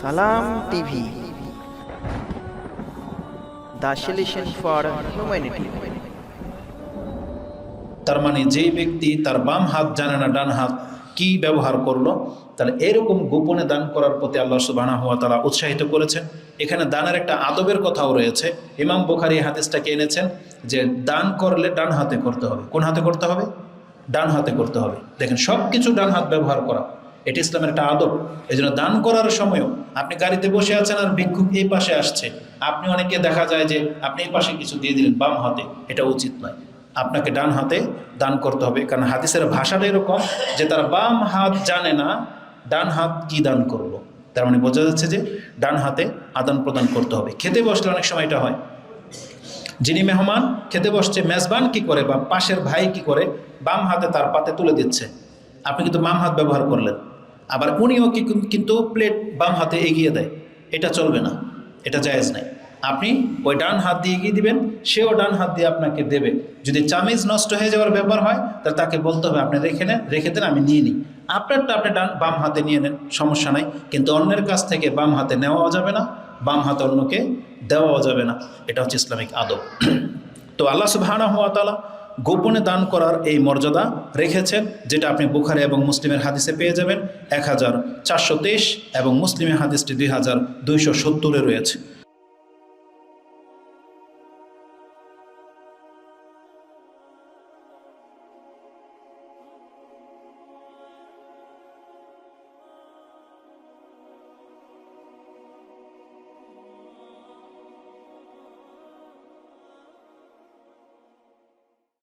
সালাম TV. The for humanity. তার মানে যেই ব্যক্তি তার বাম হাত জানে না, ডান হাত কি ব্যবহার করল, তাহলে এরকম গোপনে দান করার প্রতি আল্লাহ সুবাহ হওয়া তারা উৎসাহিত করেছেন। এখানে দানের একটা আদবের কথাও রয়েছে। ইমাম বোখারি হাদিসটাকে এনেছেন যে দান করলে ডান হাতে করতে হবে। কোন হাতে করতে হবে? ডান হাতে করতে হবে। দেখেন সব কিছু ডান হাত ব্যবহার করা। এটি ইসলামের একটা আদব। এই জন্য দান করার সময়ও আপনি গাড়িতে বসে আছেন আর ভিক্ষুক এই পাশে আসছে। আপনি অনেকে দেখা যায় যে আপনি এই পাশে কিছু দিয়ে দিলেন বাম হাতে, এটা উচিত নয়। আপনাকে ডান হাতে দান করতে হবে, কারণ হাদিসের ভাষাটা এরকম যে তার বাম হাত জানে না ডান হাত কি দান করল। তার মানে বোঝা যাচ্ছে যে ডান হাতে আদান প্রদান করতে হবে। খেতে বসলে অনেক সময় এটা হয়। যিনি মেহমান, খেতে বসছে, মেজবান কি করে বা পাশের ভাই কি করে বাম হাতে তার পাতে তুলে দিচ্ছে। আপনি কিন্তু বাম হাত ব্যবহার করলেন। আবার উনিও কিন্তু প্লেট বাম হাতে এগিয়ে দেয়। এটা চলবে না, এটা জায়েজ নাই। আপনি ওই ডান হাত দিয়ে এগিয়ে দিবেন, সেও ডান হাত দিয়ে আপনাকে দেবে। যদি চামিজ নষ্ট হয়ে যাওয়ার ব্যাপার হয়, তাহলে তাকে বলতে হবে, আপনি রেখে নেন রেখে দেন, আমি নিয়ে নিই। আপনারটা আপনি ডান, বাম হাতে নিয়ে নেন, সমস্যা নাই। কিন্তু অন্যের কাছ থেকে বাম হাতে নেওয়াও যাবে না, বাম হাত অন্যকে দেওয়াও যাবে না। এটা হচ্ছে ইসলামিক আদব। তো আল্লাহ তালা গোপনে দান করার এই মর্যাদা রেখেছেন, যেটা আপনি বুখারে এবং মুসলিমের হাদিসে পেয়ে যাবেন, এক হাজার চারশো তেইশ এবং মুসলিমের হাদিসটি দুই হাজার দুইশো সত্তরে রয়েছে।